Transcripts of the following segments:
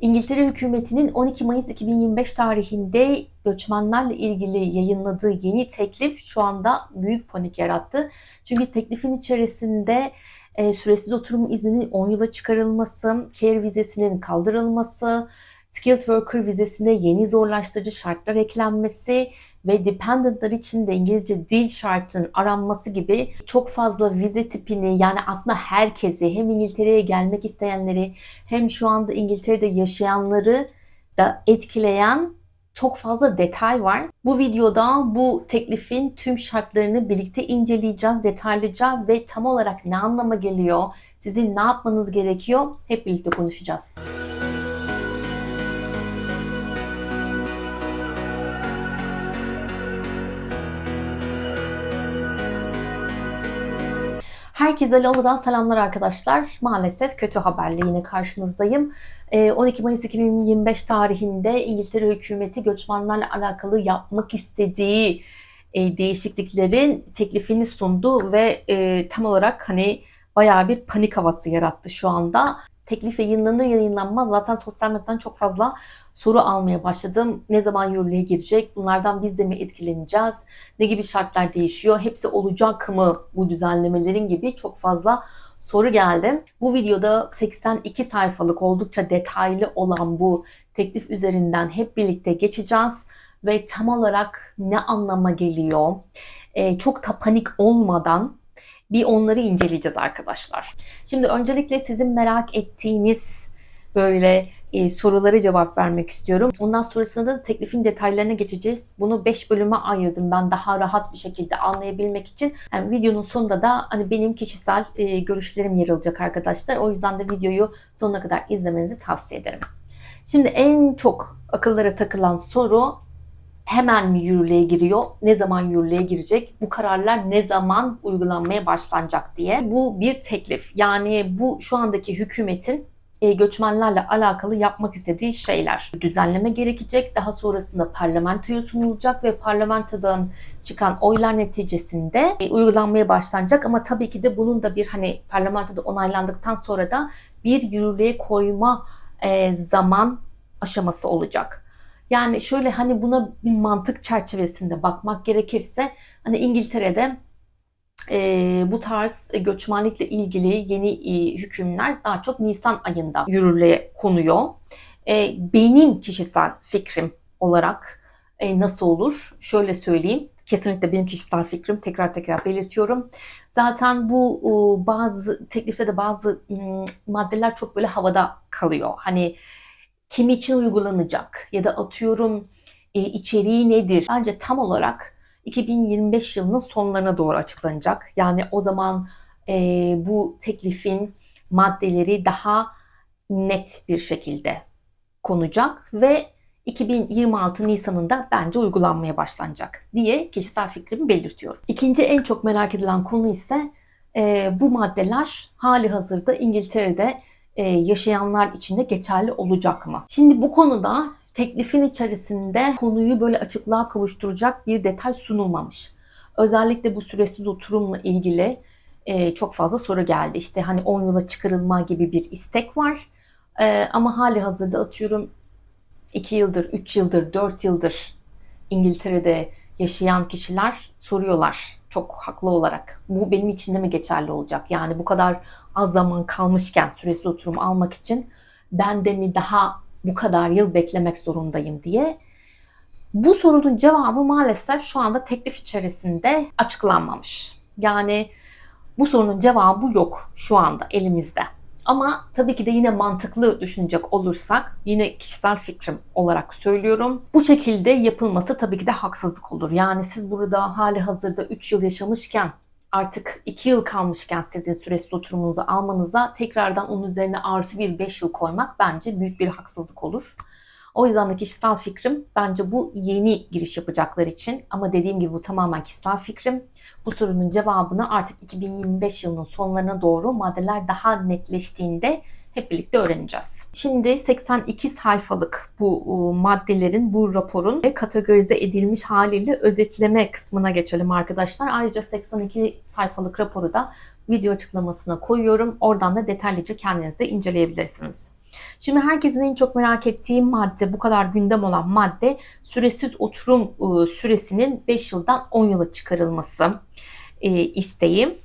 İngiltere hükümetinin 12 Mayıs 2025 tarihinde göçmenlerle ilgili yayınladığı yeni teklif şu anda büyük panik yarattı. Çünkü teklifin içerisinde e, süresiz oturum izninin 10 yıla çıkarılması, care vizesinin kaldırılması, skilled worker vizesine yeni zorlaştırıcı şartlar eklenmesi ve dependentlar için de İngilizce dil şartının aranması gibi çok fazla vize tipini yani aslında herkesi hem İngiltere'ye gelmek isteyenleri hem şu anda İngiltere'de yaşayanları da etkileyen çok fazla detay var. Bu videoda bu teklifin tüm şartlarını birlikte inceleyeceğiz detaylıca ve tam olarak ne anlama geliyor, sizin ne yapmanız gerekiyor hep birlikte konuşacağız. Herkese Lolo'dan selamlar arkadaşlar. Maalesef kötü haberle yine karşınızdayım. Ee, 12 Mayıs 2025 tarihinde İngiltere hükümeti göçmenlerle alakalı yapmak istediği e, değişikliklerin teklifini sundu ve e, tam olarak hani bayağı bir panik havası yarattı şu anda. Teklif yayınlanır yayınlanmaz zaten sosyal medyadan çok fazla soru almaya başladım. Ne zaman yürürlüğe girecek? Bunlardan biz de mi etkileneceğiz? Ne gibi şartlar değişiyor? Hepsi olacak mı bu düzenlemelerin gibi çok fazla soru geldi. Bu videoda 82 sayfalık oldukça detaylı olan bu teklif üzerinden hep birlikte geçeceğiz ve tam olarak ne anlama geliyor? Ee, çok da panik olmadan bir onları inceleyeceğiz arkadaşlar. Şimdi öncelikle sizin merak ettiğiniz böyle e, sorulara cevap vermek istiyorum. Ondan sonrasında da teklifin detaylarına geçeceğiz. Bunu 5 bölüme ayırdım ben daha rahat bir şekilde anlayabilmek için. Yani videonun sonunda da hani benim kişisel e, görüşlerim yer alacak arkadaşlar. O yüzden de videoyu sonuna kadar izlemenizi tavsiye ederim. Şimdi en çok akıllara takılan soru hemen mi yürürlüğe giriyor? Ne zaman yürürlüğe girecek? Bu kararlar ne zaman uygulanmaya başlanacak diye. Bu bir teklif. Yani bu şu andaki hükümetin göçmenlerle alakalı yapmak istediği şeyler. Düzenleme gerekecek. Daha sonrasında parlamentoya sunulacak ve parlamentodan çıkan oylar neticesinde e, uygulanmaya başlanacak. Ama tabii ki de bunun da bir hani parlamentoda onaylandıktan sonra da bir yürürlüğe koyma e, zaman aşaması olacak. Yani şöyle hani buna bir mantık çerçevesinde bakmak gerekirse hani İngiltere'de e, bu tarz göçmenlikle ilgili yeni e, hükümler daha çok Nisan ayında yürürlüğe konuyor. E, benim kişisel fikrim olarak e, nasıl olur? Şöyle söyleyeyim. Kesinlikle benim kişisel fikrim tekrar tekrar belirtiyorum. Zaten bu e, bazı teklifte de bazı m, maddeler çok böyle havada kalıyor. Hani kim için uygulanacak ya da atıyorum e, içeriği nedir? Bence tam olarak 2025 yılının sonlarına doğru açıklanacak. Yani o zaman e, bu teklifin maddeleri daha net bir şekilde konacak ve 2026 Nisan'ında bence uygulanmaya başlanacak diye kişisel fikrimi belirtiyorum. İkinci en çok merak edilen konu ise e, bu maddeler hali hazırda İngiltere'de e, yaşayanlar için de geçerli olacak mı? Şimdi bu konuda teklifin içerisinde konuyu böyle açıklığa kavuşturacak bir detay sunulmamış. Özellikle bu süresiz oturumla ilgili e, çok fazla soru geldi. İşte hani 10 yıla çıkarılma gibi bir istek var. E, ama hali hazırda atıyorum 2 yıldır, 3 yıldır, 4 yıldır İngiltere'de yaşayan kişiler soruyorlar çok haklı olarak. Bu benim için de mi geçerli olacak? Yani bu kadar az zaman kalmışken süresiz oturum almak için ben de mi daha bu kadar yıl beklemek zorundayım diye. Bu sorunun cevabı maalesef şu anda teklif içerisinde açıklanmamış. Yani bu sorunun cevabı yok şu anda elimizde. Ama tabii ki de yine mantıklı düşünecek olursak, yine kişisel fikrim olarak söylüyorum. Bu şekilde yapılması tabii ki de haksızlık olur. Yani siz burada hali hazırda 3 yıl yaşamışken artık 2 yıl kalmışken sizin süresiz oturumunuzu almanıza tekrardan onun üzerine artı bir 5 yıl koymak bence büyük bir haksızlık olur. O yüzden de kişisel fikrim bence bu yeni giriş yapacaklar için ama dediğim gibi bu tamamen kişisel fikrim. Bu sorunun cevabını artık 2025 yılının sonlarına doğru maddeler daha netleştiğinde hep birlikte öğreneceğiz. Şimdi 82 sayfalık bu maddelerin, bu raporun ve kategorize edilmiş haliyle özetleme kısmına geçelim arkadaşlar. Ayrıca 82 sayfalık raporu da video açıklamasına koyuyorum. Oradan da detaylıca kendiniz de inceleyebilirsiniz. Şimdi herkesin en çok merak ettiği madde, bu kadar gündem olan madde süresiz oturum e, süresinin 5 yıldan 10 yıla çıkarılması e, isteği.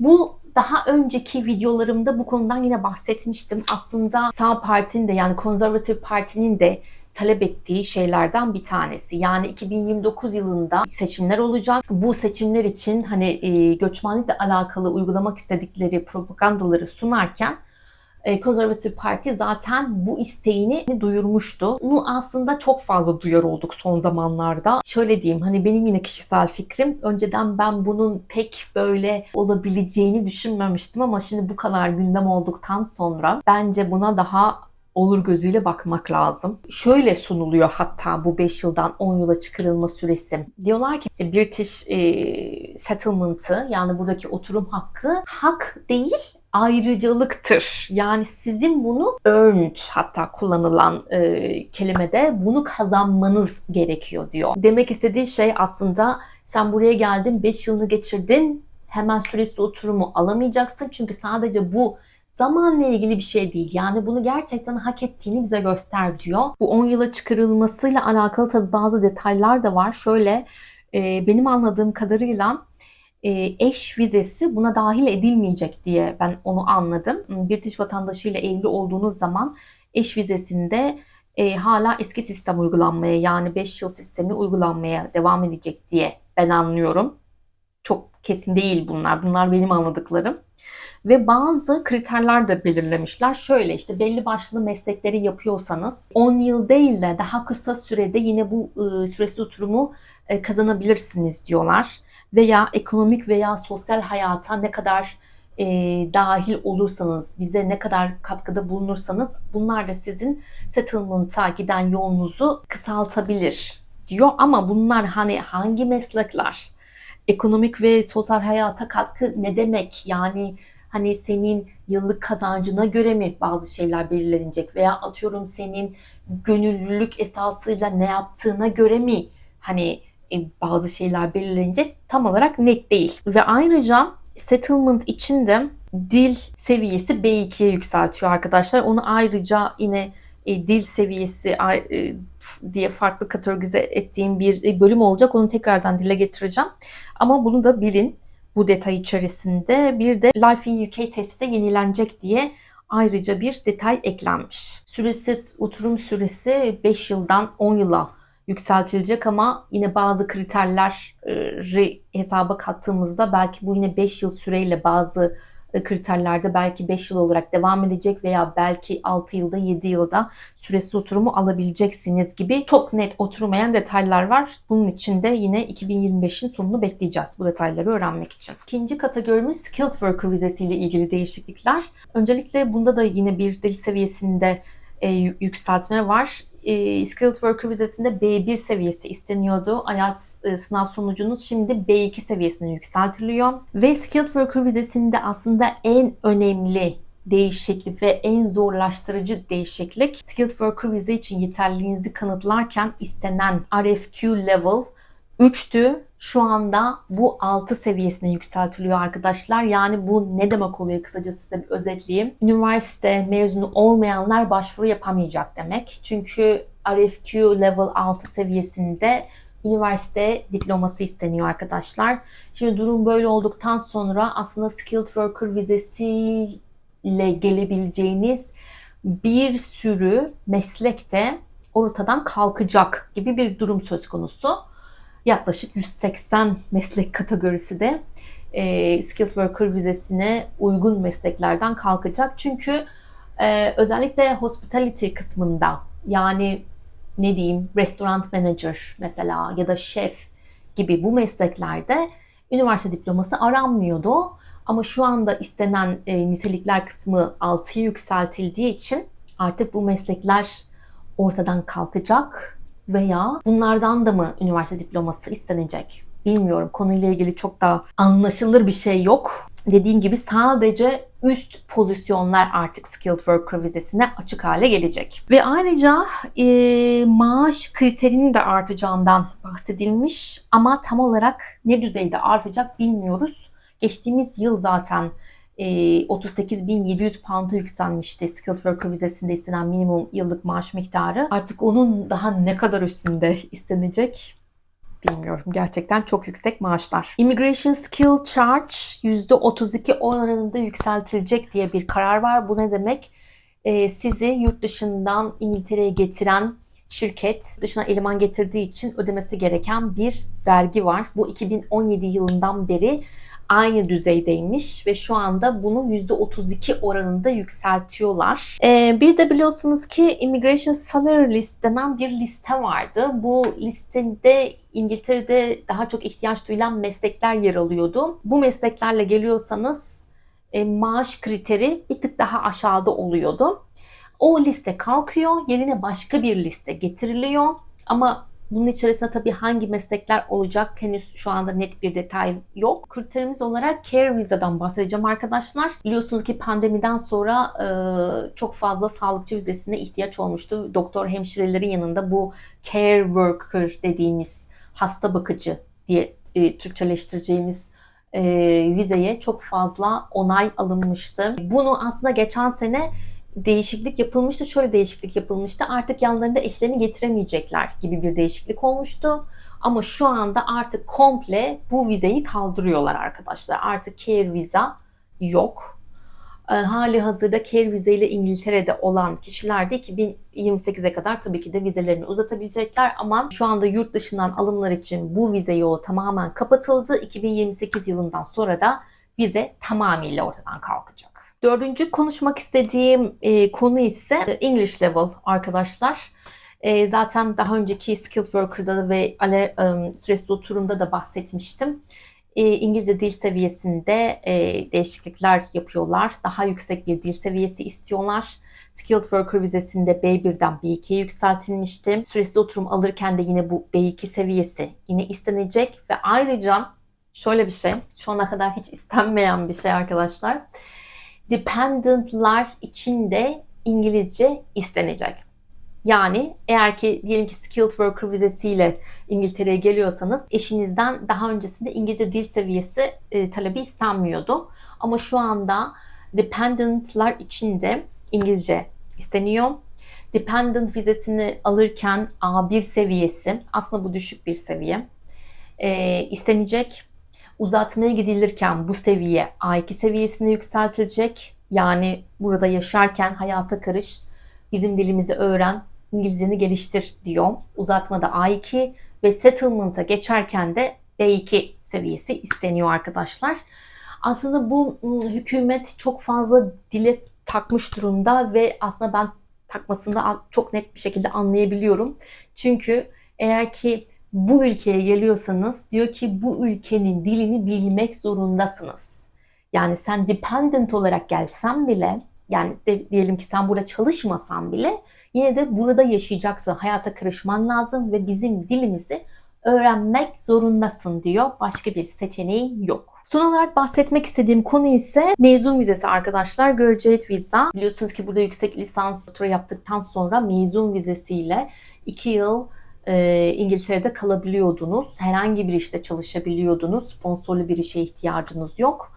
Bu daha önceki videolarımda bu konudan yine bahsetmiştim. Aslında sağ partinin de yani konservatif partinin de talep ettiği şeylerden bir tanesi. Yani 2029 yılında seçimler olacak. Bu seçimler için hani e, göçmenlikle alakalı uygulamak istedikleri propagandaları sunarken Konservatif Parti zaten bu isteğini duyurmuştu. Bunu aslında çok fazla duyar olduk son zamanlarda. Şöyle diyeyim hani benim yine kişisel fikrim. Önceden ben bunun pek böyle olabileceğini düşünmemiştim ama şimdi bu kadar gündem olduktan sonra bence buna daha olur gözüyle bakmak lazım. Şöyle sunuluyor hatta bu 5 yıldan 10 yıla çıkarılma süresi. Diyorlar ki işte British e, settlement'ı yani buradaki oturum hakkı hak değil ayrıcalıktır. Yani sizin bunu earned hatta kullanılan e, kelimede bunu kazanmanız gerekiyor diyor. Demek istediği şey aslında sen buraya geldin 5 yılını geçirdin hemen süresi oturumu alamayacaksın. Çünkü sadece bu zamanla ilgili bir şey değil. Yani bunu gerçekten hak ettiğini bize göster diyor. Bu 10 yıla çıkarılmasıyla alakalı tabii bazı detaylar da var. Şöyle e, benim anladığım kadarıyla eş vizesi buna dahil edilmeyecek diye ben onu anladım. British vatandaşıyla evli olduğunuz zaman eş vizesinde e, hala eski sistem uygulanmaya yani 5 yıl sistemi uygulanmaya devam edecek diye ben anlıyorum. Çok kesin değil bunlar. Bunlar benim anladıklarım. Ve bazı kriterler de belirlemişler. Şöyle işte belli başlı meslekleri yapıyorsanız 10 yıl değil de daha kısa sürede yine bu e, süresi oturumu e, kazanabilirsiniz diyorlar. Veya ekonomik veya sosyal hayata ne kadar e, dahil olursanız, bize ne kadar katkıda bulunursanız bunlar da sizin settlement'a giden yolunuzu kısaltabilir diyor. Ama bunlar hani hangi meslekler, ekonomik ve sosyal hayata katkı ne demek? Yani hani senin yıllık kazancına göre mi bazı şeyler belirlenecek veya atıyorum senin gönüllülük esasıyla ne yaptığına göre mi hani e, bazı şeyler belirlenecek tam olarak net değil. Ve ayrıca settlement için de dil seviyesi B2'ye yükseltiyor arkadaşlar. Onu ayrıca yine e, dil seviyesi e, diye farklı kategorize ettiğim bir e, bölüm olacak. Onu tekrardan dile getireceğim. Ama bunu da bilin bu detay içerisinde. Bir de Life in UK testi de yenilenecek diye ayrıca bir detay eklenmiş. Süresi, oturum süresi 5 yıldan 10 yıla yükseltilecek ama yine bazı kriterleri hesaba kattığımızda belki bu yine 5 yıl süreyle bazı e, kriterlerde belki 5 yıl olarak devam edecek veya belki 6 yılda 7 yılda süresi oturumu alabileceksiniz gibi çok net oturmayan detaylar var. Bunun için de yine 2025'in sonunu bekleyeceğiz bu detayları öğrenmek için. İkinci kategorimiz Skilled Worker vizesiyle ilgili değişiklikler. Öncelikle bunda da yine bir dil seviyesinde e, yükseltme var e, Skilled Worker vizesinde B1 seviyesi isteniyordu. IELTS e, sınav sonucunuz şimdi B2 seviyesine yükseltiliyor. Ve Skilled Worker vizesinde aslında en önemli değişiklik ve en zorlaştırıcı değişiklik Skilled Worker vize için yeterliliğinizi kanıtlarken istenen RFQ level 3'tü. Şu anda bu 6 seviyesine yükseltiliyor arkadaşlar. Yani bu ne demek oluyor kısaca size bir özetleyeyim. Üniversite mezunu olmayanlar başvuru yapamayacak demek. Çünkü RFQ level 6 seviyesinde üniversite diploması isteniyor arkadaşlar. Şimdi durum böyle olduktan sonra aslında Skilled Worker vizesiyle gelebileceğiniz bir sürü meslek de ortadan kalkacak gibi bir durum söz konusu yaklaşık 180 meslek kategorisi de e, Skilled Worker vizesine uygun mesleklerden kalkacak. Çünkü e, özellikle hospitality kısmında yani ne diyeyim restaurant manager mesela ya da şef gibi bu mesleklerde üniversite diploması aranmıyordu. Ama şu anda istenen e, nitelikler kısmı 6'ya yükseltildiği için artık bu meslekler ortadan kalkacak veya bunlardan da mı üniversite diploması istenecek? Bilmiyorum. Konuyla ilgili çok da anlaşılır bir şey yok. Dediğim gibi sadece üst pozisyonlar artık Skilled Worker vizesine açık hale gelecek. Ve ayrıca e, maaş kriterinin de artacağından bahsedilmiş ama tam olarak ne düzeyde artacak bilmiyoruz. Geçtiğimiz yıl zaten 38.700 pound'a yükselmişti skilled worker vizesinde istenen minimum yıllık maaş miktarı. Artık onun daha ne kadar üstünde istenecek bilmiyorum. Gerçekten çok yüksek maaşlar. Immigration Skill Charge %32 oranında yükseltilecek diye bir karar var. Bu ne demek? Ee, sizi yurt dışından İngiltere'ye getiren şirket dışına eleman getirdiği için ödemesi gereken bir vergi var. Bu 2017 yılından beri aynı düzeydeymiş ve şu anda bunu %32 oranında yükseltiyorlar. Ee, bir de biliyorsunuz ki Immigration Salary List denen bir liste vardı. Bu listede İngiltere'de daha çok ihtiyaç duyulan meslekler yer alıyordu. Bu mesleklerle geliyorsanız e, maaş kriteri bir tık daha aşağıda oluyordu. O liste kalkıyor, yerine başka bir liste getiriliyor. Ama bunun içerisinde tabii hangi meslekler olacak henüz şu anda net bir detay yok. Kriterimiz olarak Care Visa'dan bahsedeceğim arkadaşlar. Biliyorsunuz ki pandemiden sonra e, çok fazla sağlıkçı vizesine ihtiyaç olmuştu. Doktor hemşirelerin yanında bu Care Worker dediğimiz hasta bakıcı diye e, Türkçeleştireceğimiz e, vizeye çok fazla onay alınmıştı. Bunu aslında geçen sene değişiklik yapılmıştı. Şöyle değişiklik yapılmıştı. Artık yanlarında eşlerini getiremeyecekler gibi bir değişiklik olmuştu. Ama şu anda artık komple bu vizeyi kaldırıyorlar arkadaşlar. Artık care viza yok. E, hali hazırda care vize ile İngiltere'de olan kişiler de 2028'e kadar tabii ki de vizelerini uzatabilecekler ama şu anda yurt dışından alımlar için bu vize yolu tamamen kapatıldı. 2028 yılından sonra da vize tamamıyla ortadan kalkacak. Dördüncü konuşmak istediğim e, konu ise English level arkadaşlar. E, zaten daha önceki Skilled Worker'da ve ale, e, süresiz oturumda da bahsetmiştim. E, İngilizce dil seviyesinde e, değişiklikler yapıyorlar. Daha yüksek bir dil seviyesi istiyorlar. Skilled Worker vizesinde B1'den B2'ye yükseltilmişti. Süresiz oturum alırken de yine bu B2 seviyesi yine istenecek ve ayrıca şöyle bir şey, şu ana kadar hiç istenmeyen bir şey arkadaşlar dependentlar için de İngilizce istenecek. Yani eğer ki diyelim ki skilled worker vizesiyle İngiltere'ye geliyorsanız eşinizden daha öncesinde İngilizce dil seviyesi e, talebi istenmiyordu. Ama şu anda dependentlar için de İngilizce isteniyor. Dependent vizesini alırken A1 seviyesi aslında bu düşük bir seviye e, istenecek uzatmaya gidilirken bu seviye A2 seviyesine yükseltilecek. Yani burada yaşarken hayata karış, bizim dilimizi öğren, İngilizceni geliştir diyor. Uzatmada A2 ve settlement'a geçerken de B2 seviyesi isteniyor arkadaşlar. Aslında bu ıı, hükümet çok fazla dile takmış durumda ve aslında ben takmasında çok net bir şekilde anlayabiliyorum. Çünkü eğer ki bu ülkeye geliyorsanız diyor ki bu ülkenin dilini bilmek zorundasınız. Yani sen dependent olarak gelsen bile yani de, diyelim ki sen burada çalışmasan bile yine de burada yaşayacaksın. Hayata karışman lazım ve bizim dilimizi öğrenmek zorundasın diyor. Başka bir seçeneği yok. Son olarak bahsetmek istediğim konu ise mezun vizesi arkadaşlar. Graduate Visa. Biliyorsunuz ki burada yüksek lisans tura yaptıktan sonra mezun vizesiyle 2 yıl e, İngiltere'de kalabiliyordunuz. Herhangi bir işte çalışabiliyordunuz. Sponsorlu bir işe ihtiyacınız yok.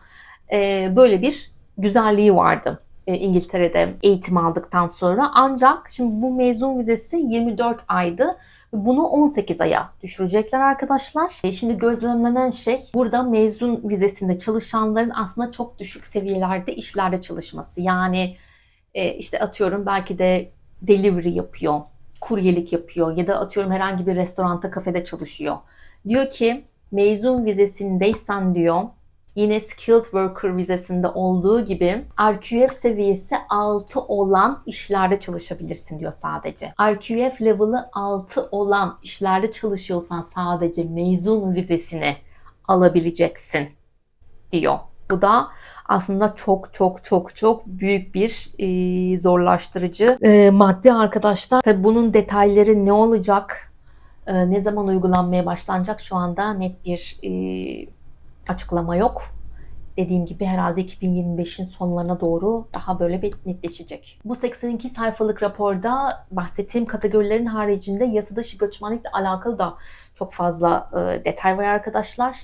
E, böyle bir güzelliği vardı e, İngiltere'de eğitim aldıktan sonra. Ancak şimdi bu mezun vizesi 24 aydı. Bunu 18 aya düşürecekler arkadaşlar. E, şimdi gözlemlenen şey burada mezun vizesinde çalışanların aslında çok düşük seviyelerde işlerde çalışması. Yani e, işte atıyorum belki de delivery yapıyor kuryelik yapıyor ya da atıyorum herhangi bir restoranda kafede çalışıyor. Diyor ki mezun vizesindeysen diyor yine skilled worker vizesinde olduğu gibi RQF seviyesi 6 olan işlerde çalışabilirsin diyor sadece. RQF level'ı 6 olan işlerde çalışıyorsan sadece mezun vizesini alabileceksin diyor. Bu da aslında çok çok çok çok büyük bir e, zorlaştırıcı e, madde arkadaşlar. Tabi bunun detayları ne olacak, e, ne zaman uygulanmaya başlanacak şu anda net bir e, açıklama yok. Dediğim gibi herhalde 2025'in sonlarına doğru daha böyle bir netleşecek. Bu 82 sayfalık raporda bahsettiğim kategorilerin haricinde yasa dışı göçmenlikle alakalı da çok fazla e, detay var arkadaşlar.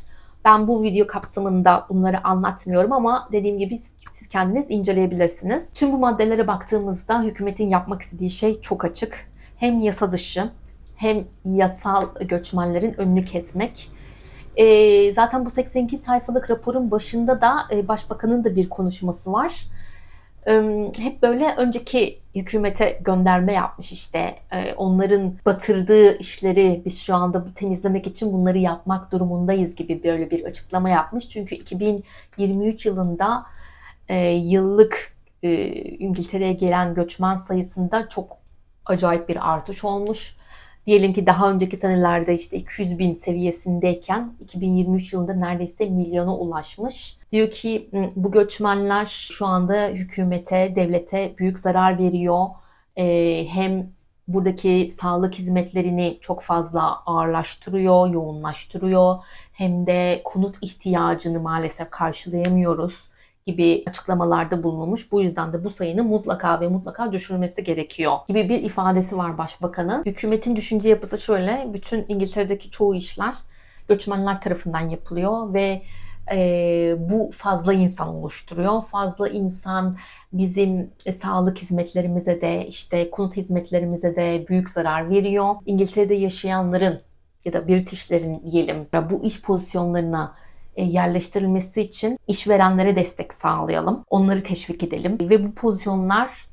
Ben bu video kapsamında bunları anlatmıyorum ama dediğim gibi siz kendiniz inceleyebilirsiniz. Tüm bu maddelere baktığımızda hükümetin yapmak istediği şey çok açık. Hem yasa dışı hem yasal göçmenlerin önünü kesmek. Ee, zaten bu 82 sayfalık raporun başında da e, başbakanın da bir konuşması var. Hep böyle önceki hükümete gönderme yapmış işte. Ee, onların batırdığı işleri biz şu anda temizlemek için bunları yapmak durumundayız gibi böyle bir açıklama yapmış. Çünkü 2023 yılında e, yıllık e, İngiltere'ye gelen göçmen sayısında çok acayip bir artış olmuş. Diyelim ki daha önceki senelerde işte 200 bin seviyesindeyken 2023 yılında neredeyse milyona ulaşmış. Diyor ki bu göçmenler şu anda hükümete, devlete büyük zarar veriyor. Ee, hem buradaki sağlık hizmetlerini çok fazla ağırlaştırıyor, yoğunlaştırıyor. Hem de konut ihtiyacını maalesef karşılayamıyoruz gibi açıklamalarda bulunmuş. Bu yüzden de bu sayının mutlaka ve mutlaka düşürülmesi gerekiyor gibi bir ifadesi var başbakanın. Hükümetin düşünce yapısı şöyle. Bütün İngiltere'deki çoğu işler göçmenler tarafından yapılıyor ve e, bu fazla insan oluşturuyor. Fazla insan bizim e, sağlık hizmetlerimize de işte konut hizmetlerimize de büyük zarar veriyor. İngiltere'de yaşayanların ya da Britishlerin diyelim bu iş pozisyonlarına yerleştirilmesi için işverenlere destek sağlayalım. Onları teşvik edelim ve bu pozisyonlar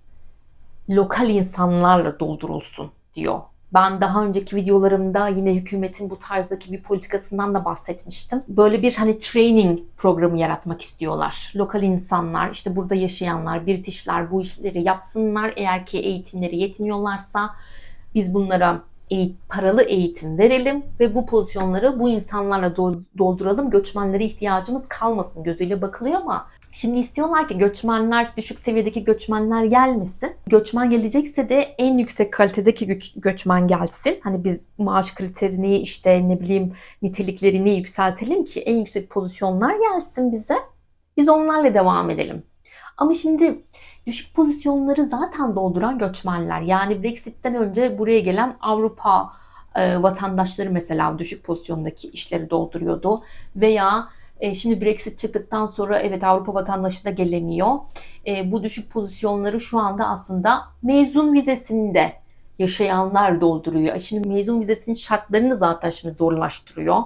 lokal insanlarla doldurulsun diyor. Ben daha önceki videolarımda yine hükümetin bu tarzdaki bir politikasından da bahsetmiştim. Böyle bir hani training programı yaratmak istiyorlar. Lokal insanlar, işte burada yaşayanlar, Britishler bu işleri yapsınlar. Eğer ki eğitimleri yetmiyorlarsa biz bunlara paralı eğitim verelim ve bu pozisyonları bu insanlarla dolduralım. Göçmenlere ihtiyacımız kalmasın gözüyle bakılıyor ama şimdi istiyorlar ki göçmenler, düşük seviyedeki göçmenler gelmesin. Göçmen gelecekse de en yüksek kalitedeki göç, göçmen gelsin. Hani biz maaş kriterini işte ne bileyim niteliklerini yükseltelim ki en yüksek pozisyonlar gelsin bize. Biz onlarla devam edelim. Ama şimdi düşük pozisyonları zaten dolduran göçmenler. Yani Brexit'ten önce buraya gelen Avrupa e, vatandaşları mesela düşük pozisyondaki işleri dolduruyordu. Veya e, şimdi Brexit çıktıktan sonra evet Avrupa vatandaşı da gelemiyor. E, bu düşük pozisyonları şu anda aslında mezun vizesinde yaşayanlar dolduruyor. E, şimdi mezun vizesinin şartlarını zaten şimdi zorlaştırıyor.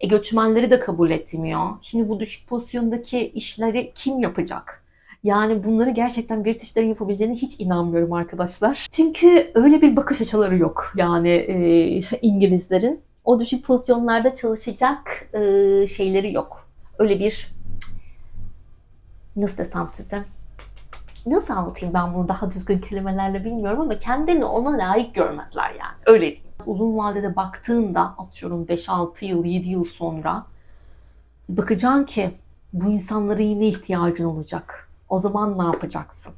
E, göçmenleri de kabul etmiyor. Şimdi bu düşük pozisyondaki işleri kim yapacak? Yani bunları gerçekten Britishlerin yapabileceğine hiç inanmıyorum arkadaşlar. Çünkü öyle bir bakış açıları yok yani e, İngilizlerin. O düşük pozisyonlarda çalışacak e, şeyleri yok. Öyle bir nasıl desem size nasıl anlatayım ben bunu daha düzgün kelimelerle bilmiyorum ama kendini ona layık görmezler yani. Öyle diyeyim. Uzun vadede baktığında atıyorum 5-6 yıl, 7 yıl sonra bakacaksın ki bu insanlara yine ihtiyacın olacak. O zaman ne yapacaksın?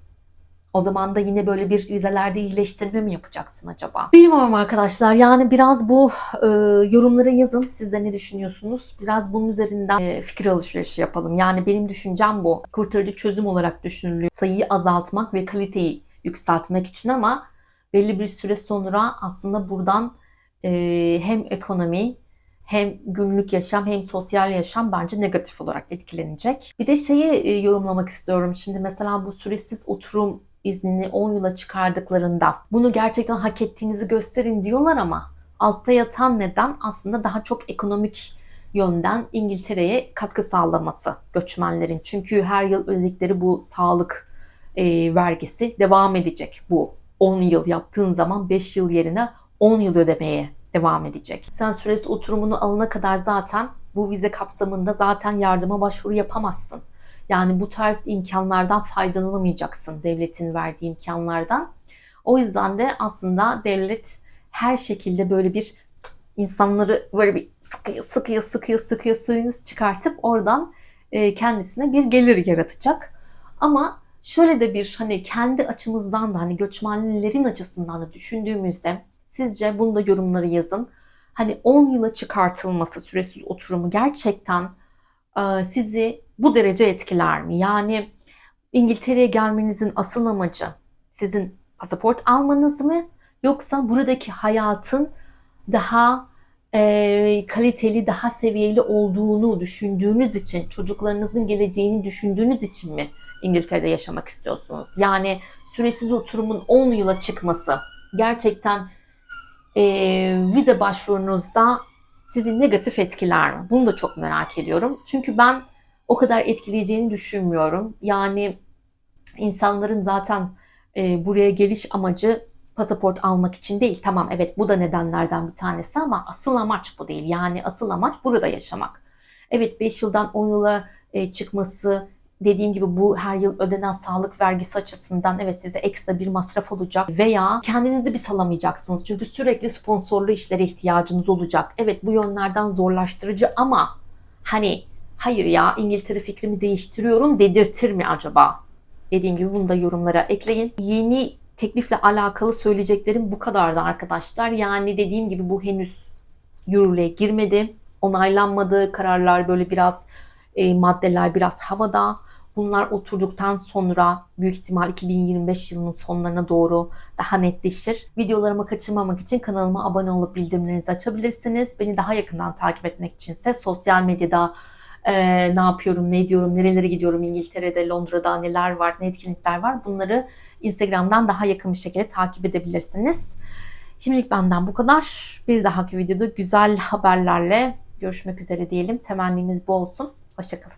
O zaman da yine böyle bir vizelerde iyileştirme mi yapacaksın acaba? Bilmiyorum arkadaşlar. Yani biraz bu e, yorumlara yazın. Siz de ne düşünüyorsunuz? Biraz bunun üzerinden e, fikir alışverişi yapalım. Yani benim düşüncem bu. Kurtarıcı çözüm olarak düşünülüyor. Sayıyı azaltmak ve kaliteyi yükseltmek için ama belli bir süre sonra aslında buradan e, hem ekonomi hem günlük yaşam hem sosyal yaşam bence negatif olarak etkilenecek. Bir de şeyi e, yorumlamak istiyorum. Şimdi mesela bu süresiz oturum iznini 10 yıla çıkardıklarında bunu gerçekten hak ettiğinizi gösterin diyorlar ama altta yatan neden aslında daha çok ekonomik yönden İngiltere'ye katkı sağlaması göçmenlerin. Çünkü her yıl ödedikleri bu sağlık e, vergisi devam edecek. Bu 10 yıl yaptığın zaman 5 yıl yerine 10 yıl ödemeye devam edecek. Sen süresi oturumunu alana kadar zaten bu vize kapsamında zaten yardıma başvuru yapamazsın. Yani bu tarz imkanlardan faydalanamayacaksın devletin verdiği imkanlardan. O yüzden de aslında devlet her şekilde böyle bir insanları böyle bir sıkıyor, sıkıyor, sıkıyor, sıkıyor suyunu çıkartıp oradan e, kendisine bir gelir yaratacak. Ama şöyle de bir hani kendi açımızdan da hani göçmenlerin açısından da düşündüğümüzde Sizce bunu da yorumları yazın. Hani 10 yıla çıkartılması süresiz oturumu gerçekten e, sizi bu derece etkiler mi? Yani İngiltere'ye gelmenizin asıl amacı sizin pasaport almanız mı? Yoksa buradaki hayatın daha e, kaliteli, daha seviyeli olduğunu düşündüğünüz için, çocuklarınızın geleceğini düşündüğünüz için mi İngiltere'de yaşamak istiyorsunuz? Yani süresiz oturumun 10 yıla çıkması gerçekten e, vize başvurunuzda sizi negatif etkiler mi? Bunu da çok merak ediyorum. Çünkü ben o kadar etkileyeceğini düşünmüyorum. Yani insanların zaten e, buraya geliş amacı pasaport almak için değil. Tamam evet bu da nedenlerden bir tanesi ama asıl amaç bu değil. Yani asıl amaç burada yaşamak. Evet 5 yıldan 10 yıla e, çıkması dediğim gibi bu her yıl ödenen sağlık vergisi açısından evet size ekstra bir masraf olacak veya kendinizi bir salamayacaksınız. Çünkü sürekli sponsorlu işlere ihtiyacınız olacak. Evet bu yönlerden zorlaştırıcı ama hani hayır ya İngiltere fikrimi değiştiriyorum dedirtir mi acaba? Dediğim gibi bunu da yorumlara ekleyin. Yeni teklifle alakalı söyleyeceklerim bu kadardı arkadaşlar. Yani dediğim gibi bu henüz yürürlüğe girmedi. Onaylanmadı. Kararlar böyle biraz e, maddeler biraz havada. Bunlar oturduktan sonra büyük ihtimal 2025 yılının sonlarına doğru daha netleşir. Videolarımı kaçırmamak için kanalıma abone olup bildirimlerinizi açabilirsiniz. Beni daha yakından takip etmek içinse sosyal medyada e, ne yapıyorum, ne ediyorum, nerelere gidiyorum, İngiltere'de, Londra'da neler var, ne etkinlikler var bunları Instagram'dan daha yakın bir şekilde takip edebilirsiniz. Şimdilik benden bu kadar. Bir dahaki videoda güzel haberlerle görüşmek üzere diyelim. Temennimiz bu olsun. Hoşçakalın.